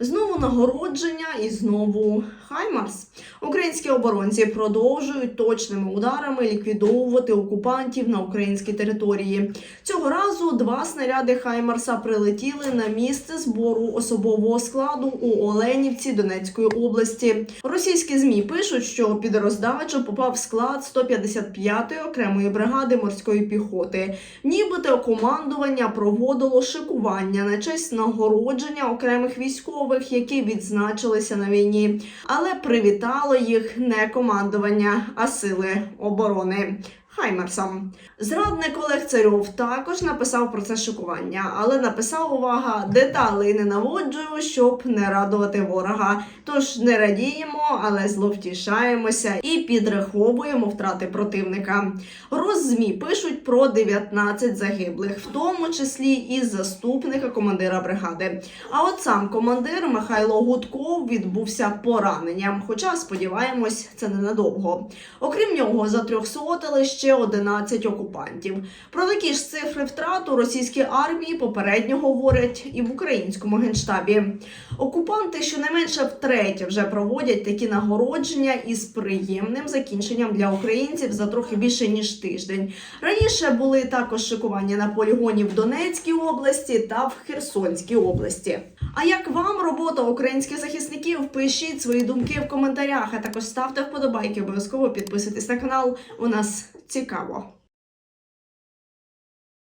Знову нагородження і знову Хаймарс. Українські оборонці продовжують точними ударами ліквідовувати окупантів на українській території. Цього разу два снаряди Хаймарса прилетіли на місце збору особового складу у Оленівці Донецької області. Російські змі пишуть, що під роздачу попав склад 155-ї окремої бригади морської піхоти. Нібито командування проводило шикування на честь нагородження окремих військових, які відзначилися на війні, але привітало їх не командування, а сили оборони. Хаймерсом. Зрадник Олег Царьов також написав про це шикування, але написав увага деталей не наводжую, щоб не радувати ворога. Тож не радіємо, але зловтішаємося і підраховуємо втрати противника. Роззмі пишуть про 19 загиблих, в тому числі і заступника командира бригади. А от сам командир Михайло Гудков відбувся пораненням. Хоча сподіваємось, це ненадовго. Окрім нього, затрьохсотили ще 11 окупантів. Про такі ж цифри втрат у російській армії попередньо говорять і в українському генштабі. Окупанти щонайменше втретє вже проводять такі нагородження із приємним закінченням для українців за трохи більше ніж тиждень. Раніше були також шикування на полігоні в Донецькій області та в Херсонській області. А як вам робота українських захисників? Пишіть свої думки в коментарях, а також ставте вподобайки. Обов'язково підписуйтесь на канал. У нас цікаво.